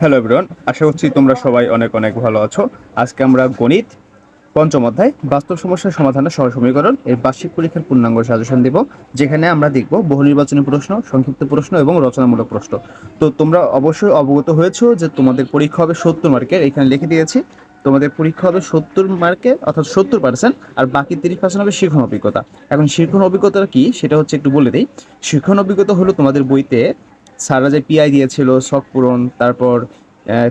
Hello everyone আশা করছি তোমরা সবাই অনেক অনেক ভালো আছো। আজকে আমরা গণিত পঞ্চম অধ্যায়, বাস্তব সমস্যার সমাধানের সহ সমীকরণ এর বার্ষিক পরীক্ষার পূর্ণাঙ্গ সাজেশন দেব। যেখানে আমরা দেখব বহু নির্বাচনী প্রশ্ন, সংক্ষিপ্ত প্রশ্ন এবং রচনামূলক প্রশ্ন। তো তোমরা অবশ্যই অবগত হয়েছো যে তোমাদের পরীক্ষা হবে সত্তর মার্কের এখানে লিখে দিয়েছি। তোমাদের পরীক্ষা হবে সত্তর মার্কে অর্থাৎ সত্তর পার্সেন্ট আর বাকি তিরিশ পার্সেন্ট হবে শিক্ষণ অভিজ্ঞতা। এখন শিক্ষণ অভিজ্ঞতা কি, সেটা হচ্ছে একটু বলে দিই। শিক্ষণ অভিজ্ঞতা হলো তোমাদের বইতে স্যাররা যে পিআই দিয়েছিল, শখ পূরণ, তারপর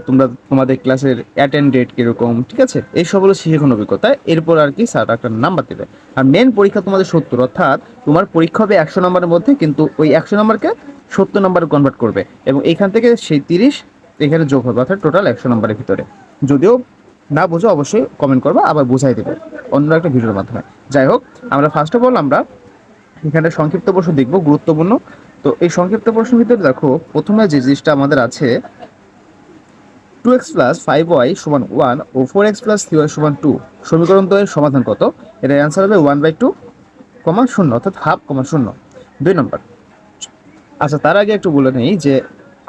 তোমরা তোমাদের ক্লাসের অ্যাটেন্ডেড কীরকম, ঠিক আছে? এই সব হলো শিক্ষণ অভিজ্ঞতা। এরপর আর কি স্যার একটা নাম্বার দেবে। আর মেন পরীক্ষা তোমাদের সত্তর, অর্থাৎ তোমার পরীক্ষা হবে একশো নম্বরের মধ্যে, কিন্তু ওই একশো নম্বরকে সত্তর নম্বরে কনভার্ট করবে। এবং এইখান থেকে সেই তিরিশ এখানে যোগ হবে, অর্থাৎ টোটাল একশো নম্বরের ভিতরে। যদিও না বুঝো অবশ্যই কমেন্ট করবা, আবার বুঝাই দেবে অন্য একটা ভিডিওর মাধ্যমে। যাই হোক, আমরা ফার্স্ট অফ অল আমরা এখানে সংক্ষিপ্ত প্রশ্ন দেখব, গুরুত্বপূর্ণ। তো এই সংক্ষিপ্ত প্রশ্নের ভিতরে দেখো, প্রথমে যে জিনিসটা আমাদের আছে two x plus five y সমান ওয়ান ও four x plus three y সমান টু সমীকরণ দ্বয়ের সমাধান কত? এর অ্যান্সার হবে ওয়ান বাই টু কমা শূন্য, অর্থাৎ হাফ কমা শূন্য। দুই নম্বর। আচ্ছা তার আগে একটু বলে নেই যে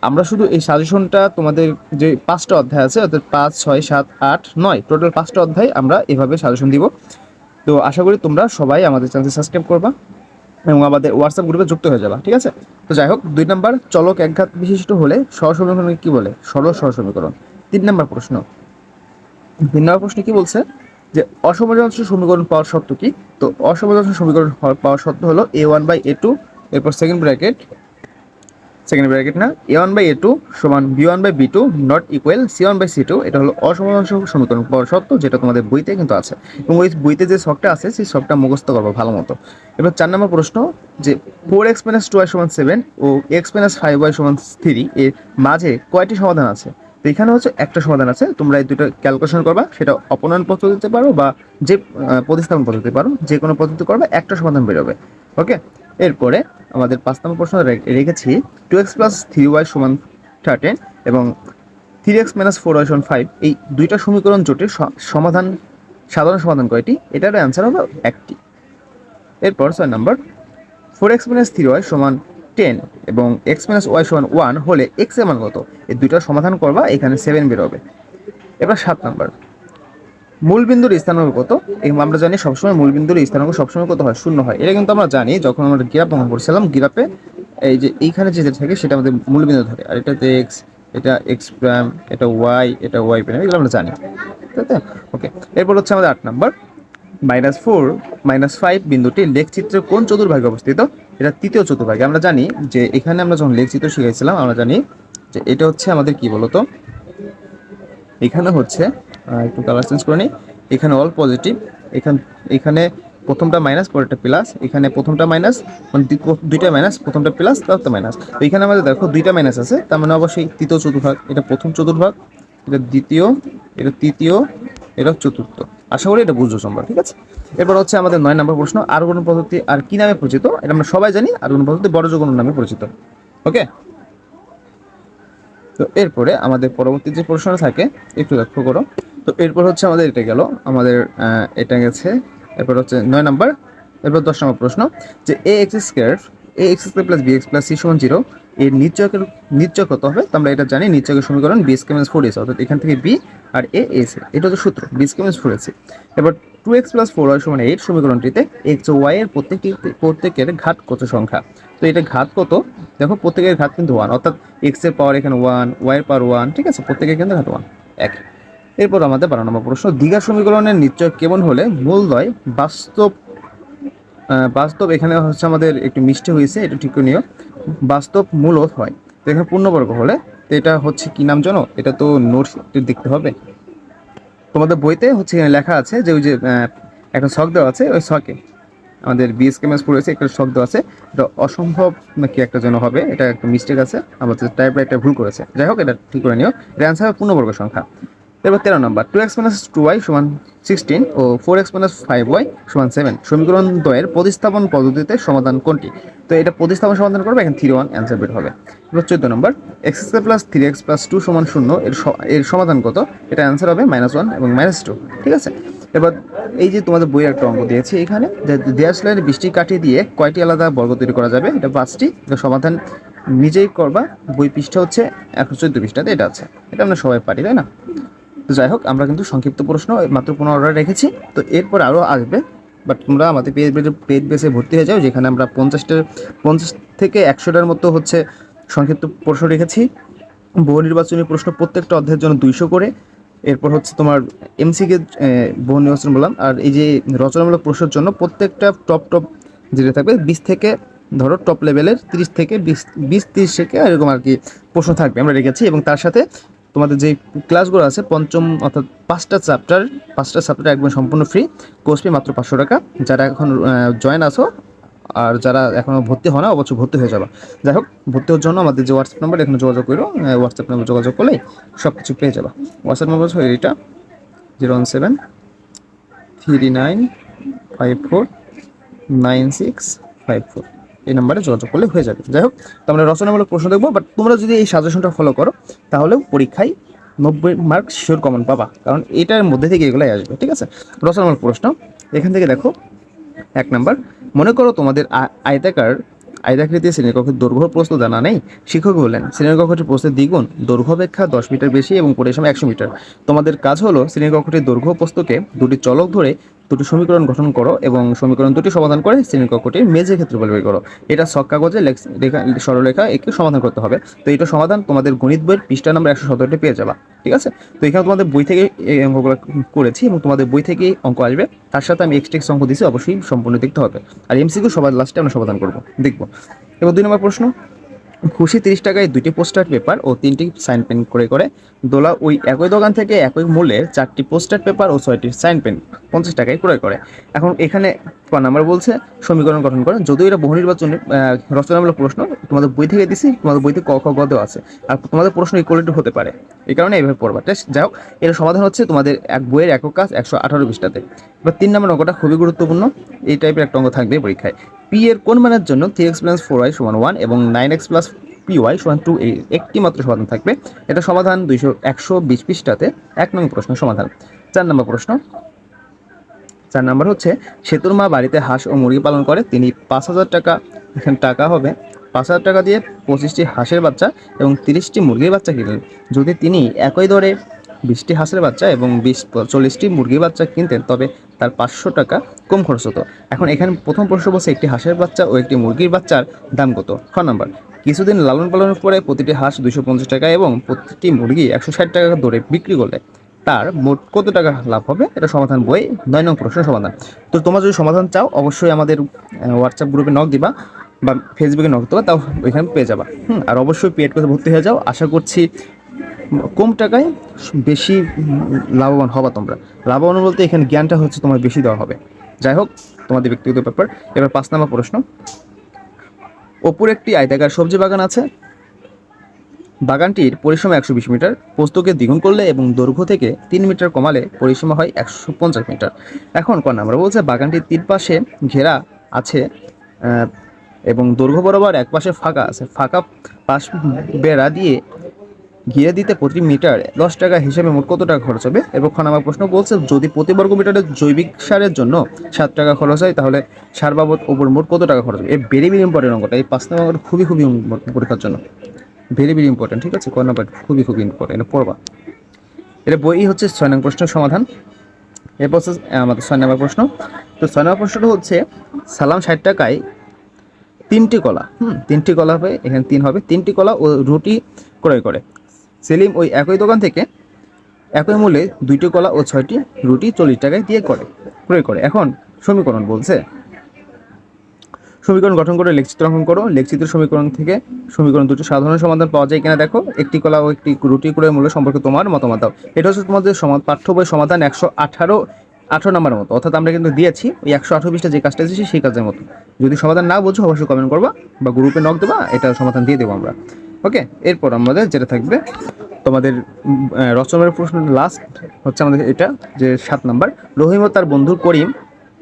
আমরা শুধু এই সাজেশনটা তোমাদের যে পাঁচটা অধ্যায় আছে, অর্থাৎ পাঁচ, ছয়, সাত, আট, নয় টোটাল পাঁচটা অধ্যায় আমরা এভাবে সাজেশন দিব। তো আশা করি তোমরা সবাই আমাদের চ্যানেল সাবস্ক্রাইব করবা। এবং আমাদের হোয়াটসঅ্যাপ গ্রুপে যুক্ত হয়ে যাবা, ঠিক আছে? তো যাই হোক, দুই নম্বর, চলক একঘাত বিশিষ্ট হলে সহসমীকরণ কি বলে? সরল সহসমীকরণ তিন নম্বর প্রশ্ন। তিন নম্বর প্রশ্ন কি বলছে? যে অসমঞ্জস্য সমীকরণ পাওয়ার শর্ত কি? তো অসমঞ্জস্য সমীকরণ পাওয়ার শর্ত হলো a one by a two এরপর সেকেন্ড ব্র্যাকেট সেকেন্ড ব্র্যাকেট না a one by a two সমান b one by b two not equal c one by c two এটা হলো অসমাংশ সমীকরণ শর্ত যেটা তোমাদের বইতে কিন্তু আছে। এবং ওই বইতে যে শখটা আছে, সেই শখটা মুখস্থ করব ভালো মতো। এবার চার নম্বর প্রশ্ন, যে four x minus two y সমান সেভেন ও এক্স মাইনাস ফাইভ ওয়াই সমান থ্রি এর মাঝে কয়টি সমাধান আছে? তো এখানে হচ্ছে একটা সমাধান আছে, তোমরা এই দুটো ক্যালকুলেশন করবা, সেটা অপনয়ন পদ্ধতিতে পারো বা যে প্রতিস্থাপন পদ্ধতি পারো, যে কোনো পদ্ধতি করবে, একটা সমাধান বেরোবে। ওকে এরপরে আমাদের পাঁচ নম্বর প্রশ্ন রেখেছি two x plus three y সমান থার্টিন এবং three x minus four y সমান ফাইভ এই দুইটা সমীকরণ জোটের সমাধান, সাধারণ সমাধান কয়টি? এটার অ্যান্সার হবে একটি। এরপর ছয় number four x minus three y সমান টেন এবং এক্স মাইনাস ওয়াই সমান ওয়ান হলে এক্সের মান কত? এই দুইটার সমাধান করবা, এখানে সেভেন বেরোবে এবার সাত নম্বর মূল বিন্দুর স্থানাঙ্ক কত? আমরা জানি সবসময় মূল বিন্দুর স্থানাঙ্ক সবসময় কত হয়? শূন্য হয়। এটা কিন্তু আমরা জানি, যখন আমরা গিরাপ অঙ্কন করছিলাম গিরাপে এই যে এইখানে যেটা থাকে, সেটা আমাদের মূল বিন্দু থাকে। আর এটাতে এক্স এটা এক্স প্রাইম এটা ওয়াই এটা ওয়াই প্রাইম এগুলো আমরা জানি। তাই তো? ওকে এরপর হচ্ছে আমাদের আট number. Minus four minus five বিন্দুটি লেখচিত্রের কোন চতুর্ভাগে অবস্থিত? এটা তৃতীয় চতুর্ভাগে। আমরা জানি যে এখানে আমরা যখন লেখচিত্র শিখেছিলাম আমরা জানি যে এটা হচ্ছে আমাদের কি বলতো? এখানে হচ্ছে একটু কালার চেঞ্জ করে নিই। এখানে অল পজিটিভ এখান, এখানে প্রথমটা মাইনাস পরেরটা প্লাস এখানে প্রথমটা মাইনাস মানে দুই- দুইটা মাইনাস প্রথমটা প্লাস তারপর মাইনাস তো এখানে আমাদের দেখো দুইটা মাইনাস আছে, তার মানে অবশ্যই তৃতীয় চতুর্ভাগ, এটা প্রথম চতুর্ভাগ, এটা দ্বিতীয়, এটা তৃতীয়, এটা চতুর্থ। আশা করি এটা বুঝছ সম্ভব ঠিক আছে? এরপর হচ্ছে আমাদের নয় নম্বর প্রশ্ন আরগণ পদ্ধতি আর কি নামে পরিচিত? এটা আমরা সবাই জানি আরগণ পদ্ধতি বড় যোগন নামে পরিচিত। ওকে? তো এরপরে আমাদের পরবর্তী যে প্রশ্নটা থাকে, একটু লক্ষ্য করো। তো এরপর হচ্ছে আমাদের এটা গেল, আমাদের এটা গেছে, এরপর হচ্ছে নয় নাম্বার, এরপর দশ নম্বর প্রশ্ন, যে a x square a x square plus b x plus c সমান জিরো এর নিশ্চয়কের নিশ্চয় কত হবে? তো আমরা এটা জানি নিশ্চয়কের সমীকরণ b square minus four a c অর্থাৎ এখান থেকে বি আর এ এস এটা হচ্ছে সূত্র বি স্কোয়ার মাইনাস ফোর এসে এবার two x plus four y সমান এইট সমীকরণটিতে এক্স ও ওয়াই এর প্রত্যেকটি, প্রত্যেকের ঘাত কত সংখ্যা? তো এটা ঘাত কত? দেখো প্রত্যেকের ঘাত কিন্তু ওয়ান অর্থাৎ এক্সের পাওয়ার এখানে ওয়ান ওয়াই এর পাওয়ার ওয়ান ঠিক আছে? প্রত্যেকের কিন্তু ঘাত ওয়ান এক। এরপর আমাদের বারো নম্বর প্রশ্ন, দীঘা সমীকরণের নিশ্চয় কেমন হলে মূলদয় বাস্তব বাস্তব এখানে হচ্ছে আমাদের একটু মিষ্টি হয়েছে, এটা ঠিক নিও বাস্তব মূলত হয়। তো এখানে পূর্ণবর্গ হলে, তো এটা হচ্ছে কি নাম জানো? এটা তো নোটস দেখতে হবে। তোমাদের বইতে হচ্ছে এখানে লেখা আছে যে ওই যে একটা শখ দেওয়া আছে, ওই শখে আমাদের বিএসকেএমএস পড়েছে, একটা দেওয়া আছে। এটা অসম্ভব নাকি একটা যেন হবে, এটা একটা মিস্টেক আছে, আমাদের টাইপ রাইটার ভুল করেছে। যাই হোক, এটা ঠিক করে নিও। এটা অ্যান্সার পূর্ণবর্গ সংখ্যা। এবার তেরো number two x minus two y সমান সিক্সটিন ও four x minus five y সমান সেভেন সমীকরণ দ্বয়ের প্রতিস্থাপন পদ্ধতিতে সমাধান কোনটি? তো এটা প্রতিস্থাপন সমাধান করবে, এখন থ্রি ওয়ান অ্যান্সার বের হবে। এবার চোদ্দ number x square plus three x plus two সমান শূন্য, এর এর সমাধান কত? এটা অ্যান্সার হবে মাইনাস ওয়ান এবং মাইনাস টু ঠিক আছে? এবার এই যে তোমাদের বইয়ের একটা অঙ্ক দিয়েছি এখানে দেয়ার স্লাইডে বৃষ্টি কাটিয়ে দিয়ে কয়টি আলাদা বর্গ তৈরি করা যাবে? এটা পাঁচটি সমাধান নিজেই করবা। বই পৃষ্ঠা হচ্ছে একশো চোদ্দ পৃষ্ঠাতে, এটা আছে। এটা আমরা সবাই পারি, তাই না? তো যাই হোক, আমরা কিন্তু সংক্ষিপ্ত প্রশ্ন মাত্র পনেরোটা রেখেছি। তো এরপর আরও আসবে বাট তোমরা আমাদের পেজ পেজ বেসে ভর্তি হয়ে যাও, যেখানে আমরা পঞ্চাশটা, পঞ্চাশ থেকে একশোটার মতো হচ্ছে সংক্ষিপ্ত প্রশ্ন রেখেছি। বহু নির্বাচনী প্রশ্ন প্রত্যেকটা অধ্যায়ের জন্য দুইশো করে। এরপর হচ্ছে তোমার এমসিকে বহু নির্বাচন বললাম। আর এই যে রচনামূলক প্রশ্নের জন্য প্রত্যেকটা টপ টপ যেটা থাকবে, বিশ থেকে ধরো টপ লেভেলের তিরিশ থেকে বিশ বিশ, তিরিশ থেকে এরকম আর কি প্রশ্ন থাকবে। আমরা রেখেছি এবং তার সাথে তোমাদের যে ক্লাসগুলো আছে, পঞ্চম অর্থাৎ পাঁচটা চ্যাপ্টার পাঁচটা চ্যাপ্টার একদম সম্পূর্ণ ফ্রি কোর্স ফি মাত্র পাঁচশো টাকা। যারা এখন জয়েন আছো আর যারা এখনও ভর্তি হয় না, অবশ্যই ভর্তি হয়ে যাবে। যাই হোক, ভর্তি হওয়ার জন্য আমাদের যে হোয়াটসঅ্যাপ নাম্বার এখানে যোগাযোগ করো। হোয়াটসঅ্যাপ নাম্বার যোগাযোগ করলেই সব কিছু পেয়ে যাবা। হোয়াটসঅ্যাপ নাম্বার হচ্ছে এইটা, zero one seven three nine five four nine six five four. এই নাম্বারে যোগাযোগ করলে হয়ে যাবে। যাই হোক, তো আমরা রচনামূলক প্রশ্ন দেখব বাট তোমরা যদি এই সাজেশনটা ফলো করো তাহলেও পরীক্ষায় নব্বই মার্ক শিওর কমন পাবা, কারণ এটার মধ্যে থেকে এগুলাই আসবে, ঠিক আছে? রচনামূলক প্রশ্ন, এখান থেকে দেখো, এক নাম্বার, মনে করো তোমাদের আয়তাকার আয়তাকৃতি শ্রেণীকক্ষের দৈর্ঘ্য প্রস্থ জানা নেই, শিক্ষক বললেন শ্রেণীকক্ষটির প্রস্থের দ্বিগুণ, দৈর্ঘ্য অপেক্ষা দশ মিটার বেশি এবং পরিসীমা একশো মিটার। তোমাদের কাজ হলো, শ্রেণীকক্ষটির দৈর্ঘ্য প্রস্থকে দুটি চলক ধরে দুটি সমীকরণ গঠন করো এবং সমীকরণ দুটি সমাধান করে শ্রেণীকক্ষটির মেজের ক্ষেত্রফল বের করো। এটা ছক কাগজে লেখ- রেখা সরলরেখা একে সমাধান করতে হবে। তো এটা সমাধান তোমাদের গণিত বইয়ের পৃষ্ঠা নাম্বার একশো সতেরোটি পেয়ে যাবা, ঠিক আছে? তো এখানে তোমাদের বই থেকে এই অঙ্কগুলো করেছি এবং তোমাদের বই থেকে অঙ্ক আসবে। তার সাথে আমি এক্সট্রা অঙ্ক দিয়েছি, অবশ্যই সম্পূর্ণ দেখতে হবে। আর এমসিকিউ সবার লাস্টে আমরা সমাধান করব, দেখব। এবার দুই নম্বর প্রশ্ন। খুশি তিরিশ টাকায় দুটি পোস্টার পেপার ও তিনটি সাইন পেন করে করে দোলা ওই একই দোকান থেকে একই মূল্যের চারটি পোস্টার পেপার ও ছয়টি সাইন পেন পঞ্চাশ টাকায় ক্রয় করে। এখন এখানে নাম্বার বলছে সমীকরণ গঠন করে। যদিও এটা বহু নির্বাচনী আহ, রচনামূলক প্রশ্ন তোমাদের বই থেকে দিছি তোমাদের বইতে ক খ গ আছে। আর তোমাদের প্রশ্ন ইকুয়ালিটি হতে পারে। এই কারণে এইভাবে পড়বা। টেস্ট যাই হোক এর সমাধান হচ্ছে তোমাদের এক বইয়ের একক কাজ একশো আঠারো পৃষ্ঠাতে। এবার তিন নম্বর অঙ্কটা খুবই গুরুত্বপূর্ণ। এই টাইপের একটা অঙ্ক থাকবে পরীক্ষায়। পি এর কোন মানের জন্য three x plus four y সমান ওয়ান এবং nine x plus p y সমান টু এই একটি মাত্র সমাধান থাকবে। এটা সমাধান দুইশো একশো বিশ পৃষ্ঠাতে। এক নম্বর প্রশ্ন সমাধান। চার নম্বর প্রশ্ন। চার নম্বর হচ্ছে, সেতুর মা বাড়িতে হাঁস ও মুরগি পালন করে, তিনি পাঁচ হাজার টাকা, এখানে টাকা হবে, পাঁচ হাজার টাকা দিয়ে পঁচিশটি হাঁসের বাচ্চা এবং তিরিশটি মুরগির বাচ্চা কিনলেন। যদি তিনি একই দরে বিশটি হাঁসের বাচ্চা এবং বিশ চল্লিশটি মুরগির বাচ্চা কিনতেন, তবে তার পাঁচশো টাকা কম খরচ হতো। এখন এখানে প্রথম প্রশ্ন বলছে, একটি হাঁসের বাচ্চা ও একটি মুরগির বাচ্চার দাম কত? খ নাম্বার, কিছুদিন লালন পালনের পরে প্রতিটি হাঁস দুশো পঞ্চাশ টাকা এবং প্রতিটি মুরগি একশো ষাট টাকা দরে বিক্রি করলে তার মোট কত টাকা লাভ হবে? এটা সমাধান বই, নয় নং প্রশ্নের সমাধান। তো তোমরা যদি সমাধান চাও, অবশ্যই আমাদের হোয়াটসঅ্যাপ গ্রুপে নক দিবা বা ফেসবুকে নক দেবা তাও ওইখানে পেয়ে যাবা। হুম, আর অবশ্যই পেড করে ভর্তি হয়ে যাও। আশা করছি কম টাকায় বেশি লাভবান হবা তোমরা। লাভবান বলতে এখানে জ্ঞানটা হচ্ছে তোমার বেশি দেওয়া হবে। যাই হোক, তোমাদের ব্যক্তিগত ব্যাপার। এবার পাঁচ নম্বর প্রশ্ন। অপুর একটি আয়তাকার সবজি বাগান আছে। বাগানটির পরিসীমা একশো বিশ মিটার, পোস্তকে দ্বিগুণ করলে এবং দৈর্ঘ্য থেকে তিন মিটার কমালে পরিসীমা হয় একশো পঞ্চাশ মিটার। এখন কোন আমরা বলছে, বাগানটির তিন পাশে ঘেরা আছে এবং দৈর্ঘ্য বরাবর এক পাশে ফাঁকা আছে। ফাঁকা পাশ বেড়া দিয়ে ঘিরে দিতে প্রতি মিটার দশ টাকা হিসেবে মোট কত টাকা খরচ হবে? এবং নাম্বার প্রশ্ন বলছে, যদি প্রতি বর্গ মিটারে জৈবিক সারের জন্য সাত টাকা খরচ হয়, তাহলে সার বাবদ ওপর মোট কত টাকা খরচ হবে? এই ভেরি ভেরি ইম্পর্টেন্ট অঙ্কটা, এই পাঁচ নম্বর খুবই খুবই পরীক্ষার জন্য। ভেরি ভেরি ইম্পর্টেন্ট ঠিক আছে? ক নাম্বার খুবই খুবই ইম্পর্টেন্ট পড়বা। এটা বই হচ্ছে ছয় নম্বর প্রশ্নের সমাধান। এরপর আমাদের ছয় নম্বর প্রশ্ন। তো ছয় নম্বর প্রশ্নটা হচ্ছে, সালাম ষাট টাকায় তিনটি কলা, হুম, তিনটি কলা হবে, এখানে তিন হবে, তিনটি কলা ও রুটি ক্রয় করে। সেলিম ওই একই দোকান থেকে একই মূল্যে দুইটি কলা ও ছয়টি রুটি চল্লিশ টাকায় দিয়ে করে, ক্রয় করে। এখন সমীকরণ বলছে সমীকরণ গঠন করে লেখচিত্র অঙ্কন করো। লেখচিত্র সমীকরণ থেকে সমীকরণ দুটো সাধারণ সমাধান পাওয়া যায় কিনা দেখো। একটি কলা ও একটি রুটি ক্রয়ের মূল্য সম্পর্কে তোমার মতামত দাও। এটা হচ্ছে তোমাদের পাঠ্য বই সমাধান একশো আঠারো আঠারো নম্বর মতো। অর্থাৎ আমরা কিন্তু দিয়েছি ওই একশো আঠারো যে কাজটা দিয়েছি সেই কাজের মতো। যদি সমাধান না বুঝো, অবশ্যই কমেন্ট করবা বা গ্রুপে নক দেবা, এটা সমাধান দিয়ে দেবো আমরা। ওকে এরপর আমাদের যেটা থাকবে, তোমাদের রচনার প্রশ্ন লাস্ট হচ্ছে আমাদের এটা, যে সাত নাম্বার। রহিম ও তার বন্ধু করিম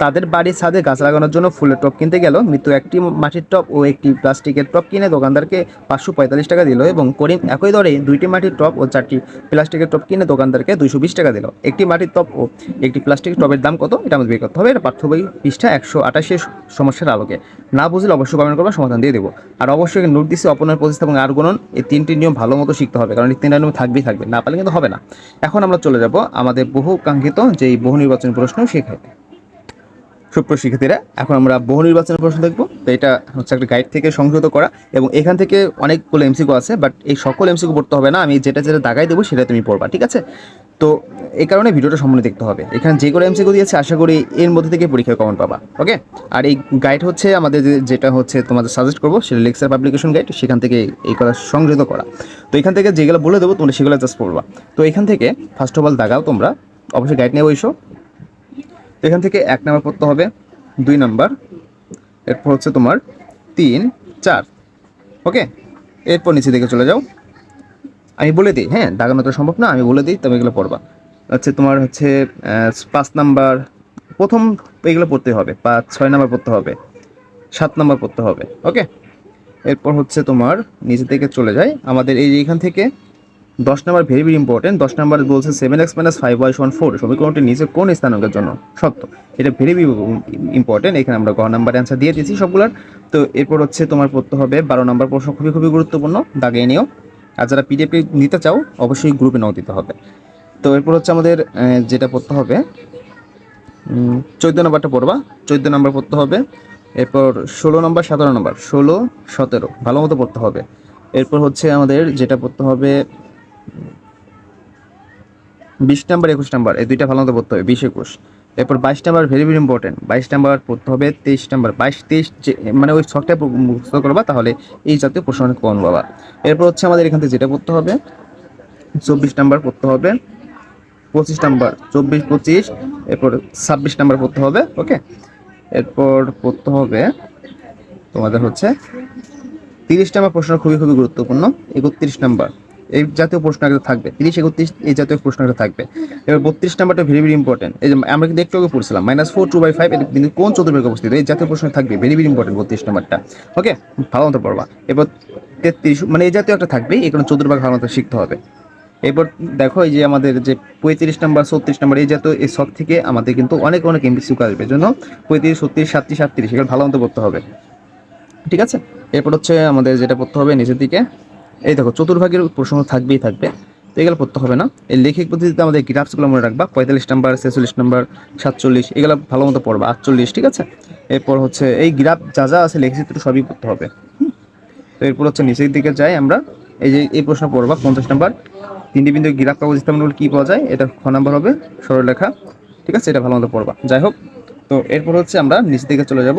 তাদের বাড়ির ছাদে গাছ লাগানোর জন্য ফুলের টব কিনতে গেল। মৃত্যু একটি মাটির টব ও একটি প্লাস্টিকের টব কিনে দোকানদারকে পাঁচশো পঁয়তাল্লিশ টাকা দিল এবং করিম একই দরে দুইটি মাটির টব ও চারটি প্লাস্টিকের টব কিনে দোকানদারকে দুইশো বিশ টাকা দিল। একটি মাটির টব ও একটি প্লাস্টিকের টবের দাম কত এটা আমাদের বের করতে হবে। এটা পাঠ্য বই পৃষ্ঠা একশো আটাশের সমস্যার আলোকে। না বুঝলে অবশ্যই কমেন্ট করবে, সমাধান দিয়ে দেবো। আর অবশ্যই নোট দিচ্ছে অপনের প্রতিস্থাপন আর গুণন। এই তিনটি নিয়ম ভালো মতো শিখতে হবে, কারণ এই তিনটা নিয়ম থাকবেই থাকবে। না পারলে কিন্তু হবে না। এখন আমরা চলে যাব আমাদের বহু কাঙ্ক্ষিত যে বহু নির্বাচনী প্রশ্ন শেখাতে সুপ্রিয় শিক্ষার্থীরা, এখন আমরা বহু নির্বাচনের প্রশ্ন দেখব। তো এটা হচ্ছে একটা গাইড থেকে সংযুক্ত করা এবং এখান থেকে অনেকগুলো এমসিকিউ আছে বাট এই সকল এমসিকিউ পড়তে হবে না। আমি যেটা যেটা দাগাই দেবো সেটা তুমি পড়বা, ঠিক আছে? তো এই কারণে ভিডিওটা সম্পূর্ণ দেখতে হবে। এখানে যেগুলো এমসিকিউ দিয়েছে, আশা করি এর মধ্যে থেকে পরীক্ষায় কমন পাবা ওকে আর এই গাইড হচ্ছে আমাদের যে- যেটা হচ্ছে তোমাদের সাজেস্ট করব, সেটা লেকচার পাবলিকেশন গাইড সেখান থেকে এই কথা সংযুক্ত করা। তো এখান থেকে যেগুলো বলে দেবো, তোমরা সেগুলো জাস্ট পড়বা। তো এখান থেকে ফার্স্ট অফ অল দাগাও তোমরা। অবশ্যই গাইড নিয়ে বইসো এখান থেকে এক নাম্বার পড়তে হবে, দুই নাম্বার। এরপর হচ্ছে তোমার তিন, চার। ওকে? এরপর নিচে দিকে চলে যাও। আমি বলে দিই হ্যাঁ দাগানো তো সম্ভব না, আমি বলে দিই, তবে এগুলো পড়বা। হচ্ছে তোমার হচ্ছে পাঁচ নাম্বার, প্রথম এগুলো পড়তে হবে, পাঁচ, ছয় নাম্বার পড়তে হবে, সাত নাম্বার পড়তে হবে, ওকে? এরপর হচ্ছে তোমার নিচে থেকে চলে যায় আমাদের এই এখান থেকে দশ নাম্বার ভেরি ভেরি ইম্পর্টেন্ট দশ নাম্বার বলছে seven x minus five y one four সমীকরণটি নিচে কোন স্থানাঙ্কের জন্য? সত্য। এটা ভেরি ভেরি ইম্পর্টেন্ট এখানে আমরা গ নাম্বার অ্যান্সার দিয়ে দিয়েছি সবগুলার। তো এরপর হচ্ছে তোমার পড়তে হবে বারো নাম্বার প্রশ্ন খুবই খুবই গুরুত্বপূর্ণ, দাগিয়ে নিও। আর যারা পিডিএফ নিতে চাও, অবশ্যই গ্রুপে নাও দিতে হবে। তো এরপর হচ্ছে আমাদের যেটা পড়তে হবে চোদ্দ নম্বরটা পড়বা। চোদ্দ নম্বর পড়তে হবে। এরপর ষোলো নম্বর, সতেরো নম্বর। ষোলো, সতেরো, ভালো মতো পড়তে হবে। এরপর হচ্ছে আমাদের যেটা পড়তে হবে বিশ নাম্বার, একুশ নাম্বার, এই দুইটা ভালো মতো পড়তে হবে, বিশ, একুশ। এরপর বাইশ নাম্বার ভেরি ভেরি ইম্পর্টেন্ট বাইশ নাম্বার পড়তে হবে, তেইশ নাম্বার, বাইশ, তেইশ যে মানে ওই ছকটা মুখস্থ করবা, তাহলে এই জাতীয় প্রশ্ন কম পাবা। এরপর হচ্ছে আমাদের এখান থেকে যেটা পড়তে হবে, চব্বিশ নাম্বার পড়তে হবে, পঁচিশ নাম্বার, চব্বিশ, পঁচিশ, এরপর ছাব্বিশ নাম্বার পড়তে হবে, ওকে? এরপর পড়তে হবে তোমাদের হচ্ছে তিরিশ নাম্বার প্রশ্ন খুবই খুবই গুরুত্বপূর্ণ, একত্রিশ নাম্বার। এই জাতীয় প্রশ্ন একটা থাকবে, তিরিশ, একত্রিশ এই জাতীয় প্রশ্ন একটা থাকবে। এবার বত্রিশ নাম্বারটা ভেরি ভেরি ইম্পর্টেন্ট এই যে আমরা কিন্তু একটু আগে পড়ছিলাম minus four two by five এটা কিন্তু কোন চতুর্ভাগে অবস্থিত? এই জাতীয় প্রশ্ন থাকবে ভেরি ভেরি ইম্পর্টেন্ট বত্রিশ নাম্বারটা। ওকে ভালো মতো পড়বা। এবার তেত্রিশ মানে এই জাতীয় একটা থাকবে এই কারণে চতুর্ভাগ ভালো মতো শিখতে হবে। এরপর দেখো এই যে আমাদের যে পঁয়ত্রিশ নাম্বার, ছত্রিশ নাম্বার, এই জাতীয়, এই সব থেকে আমাদের কিন্তু অনেক অনেক এমবিসিউ আসবে জন্য পঁয়ত্রিশ, ছত্রিশ, সাতত্রিশ সাতত্রিশ, এগুলো ভালো মতো পড়তে হবে। ঠিক আছে? এরপর হচ্ছে আমাদের যেটা পড়তে হবে, নিচের দিকে। এই দেখো, চতুর্ভাগের প্রশ্ন থাকবেই থাকবে, তো এগুলো পড়তে হবে না। এই লেখিক পদ্ধতিতে আমাদের গ্রাফসগুলো মনে রাখবা, পঁয়তাল্লিশ নাম্বার, ছেচল্লিশ নাম্বার, সাতচল্লিশ, এগুলো ভালো মতো পড়বা, আটচল্লিশ, ঠিক আছে? এরপর হচ্ছে, এই গ্রাফ যা যা আছে লেখচিত্র সবই পড়তে হবে। তো এরপর হচ্ছে নিচের দিকে যাই আমরা, এই যে এই প্রশ্ন পড়বা, পঞ্চাশ নাম্বার তিনটি বিন্দু গ্রাফ কাগজ স্থাপন কী পাওয়া যায়? এটা খ নাম্বার হবে, সরলরেখা, ঠিক আছে? এটা ভালো মতো পড়বা, যাই হোক, তো এরপর হচ্ছে আমরা নিচের দিকে চলে যাব।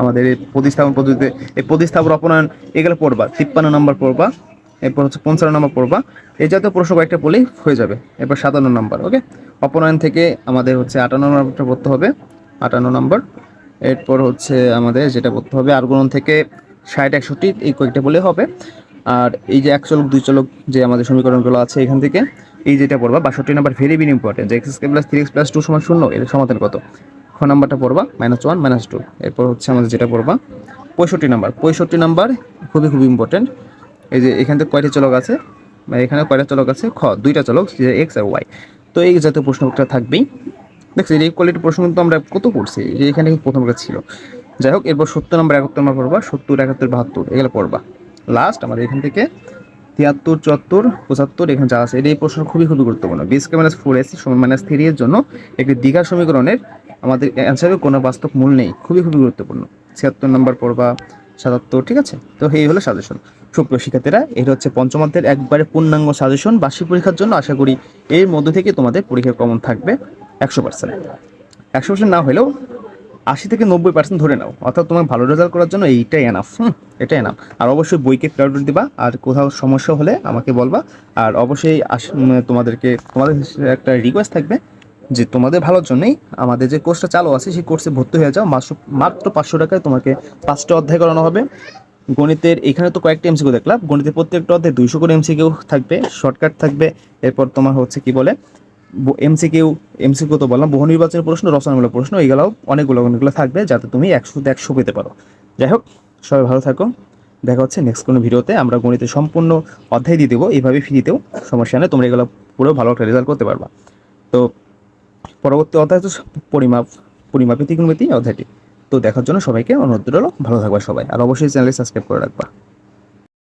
আমাদের এই প্রতিস্থাপন পদ্ধতিতে, এই প্রতিস্থাপন অপনয়ন, এগুলো পড়বা, তিপ্পান্ন নম্বর পড়বা, এরপর হচ্ছে পঞ্চান্ন নম্বর পড়বা, এই জাতীয় প্রশ্ন কয়েকটা পড়লেই হয়ে যাবে, এরপর সাতান্ন নম্বর, ওকে? অপনয়ন থেকে আমাদের হচ্ছে আটান্ন নম্বরটা পড়তে হবে, আটান্ন নম্বর, এরপর হচ্ছে আমাদের যেটা পড়তে হবে আরগুণন থেকে ষাট, একষট্টি, এই কয়েকটা বলে হবে, আর এই যে এক চলক দুই চলক যে আমাদের সমীকরণগুলো আছে এখান থেকে, এই যেটা পড়বা, বাষট্টি নাম্বার ভেরি ভেরি ইম্পর্টেন্ট যে x plus three x plus two সমান শূন্য, এর সমাধান কত? খ নাম্বারটা পড়বা মাইনাস ওয়ান মাইনাস টু এরপর হচ্ছে আমাদের যেটা পড়বা, পঁয়ষট্টি নাম্বার। পঁয়ষট্টি নাম্বার খুবই খুবই ইম্পর্টেন্ট এই যে এখান থেকে কয়টি চলক আছে? বা এখানে কয়টা চলক আছে? খ, দুইটা চলক এক্স আর ওয়াই তো এই জাতীয় প্রশ্নটা থাকবেই। দেখছি, এই কোয়ালিটির প্রশ্ন কিন্তু আমরা কত পড়ছি? এখানে কিন্তু প্রথম একটা ছিল। যাই হোক, এরপর সত্তর নম্বর, একাত্তর নম্বর পড়বা, সত্তর, একাত্তর, বাহাত্তর, এগুলো পড়বা। লাস্ট আমাদের এখান থেকে তিয়াত্তর, চুয়াত্তর, পঁচাত্তর, এখানে যা আছে এই প্রশ্ন খুবই খুবই গুরুত্বপূর্ণ। বিএস কে মাইনাস ফোর এস সমান মাইনাস থ্রি এর জন্য একটি দীঘা সমীকরণের আমাদের অ্যান্সারে কোনো বাস্তব মূল নেই। খুবই খুবই গুরুত্বপূর্ণ। ছিয়াত্তর নম্বর পড়বা, সাতাত্তর, ঠিক আছে? তো এই হলো সাজেশন সুপ্রিয় শিক্ষার্থীরা এটা হচ্ছে পঞ্চমাধ্যের একবারে পূর্ণাঙ্গ সাজেশন বার্ষিক পরীক্ষার জন্য আশা করি এর মধ্যে থেকে তোমাদের পরীক্ষা কমন থাকবে একশো পার্সেন্ট একশো পার্সেন্ট না হলেও আশি থেকে নব্বই পার্সেন্ট ধরে নাও। অর্থাৎ তোমার ভালো রেজাল্ট করার জন্য এইটাই এনাফ হুম, এটাই এনাফ আর অবশ্যই বইকে প্রায়োরিটি দিবা। আর কোথাও সমস্যা হলে আমাকে বলবা। আর অবশ্যই তোমাদেরকে তোমাদের একটা রিকোয়েস্ট থাকবে। যে তোমাদের ভালোর জন্যই আমাদের যে কোর্সটা চালু আছে, সেই কোর্সে ভর্তি হয়ে যাও। মাত্র মাত্র পাঁচশো টাকায় তোমাকে পাঁচটা অধ্যায় করানো হবে। গণিতের এখানে তো কয়েকটা এমসিকিউ দেখলাম। গণিতের প্রত্যেকটা অধ্যায় দুইশো করে এমসিকিউ থাকবে শর্টকাট থাকবে। এরপর তোমার হচ্ছে কি বলে এমসিকিউ এমসিকিউ তো বললাম, বহু নির্বাচনের প্রশ্ন, রচনামূলক প্রশ্ন এইগুলো অনেকগুলো অনেকগুলো থাকবে যাতে তুমি একশো একশো পেতে পারো। যাই হোক, সবাই ভালো থাকো। দেখা হচ্ছে নেক্সট কোনো ভিডিওতে। আমরা গণিতের সম্পূর্ণ অধ্যায় দিয়ে দেবো। এইভাবে ফ্রিতেও সমস্যা নেই। তোমরা এগুলো পুরো ভালো একটা রেজাল্ট করতে পারবা। তো পরবর্তী অধ্যায় পরিমাপ পরিমাপে ত্রিকোণমিতি অধ্যায়টি। তো দেখার জন্য সবাইকে অনুরোধ রইল, ভালো থাকবা সবাই, আর অবশ্যই চ্যানেলে সাবস্ক্রাইব করে রাখবা।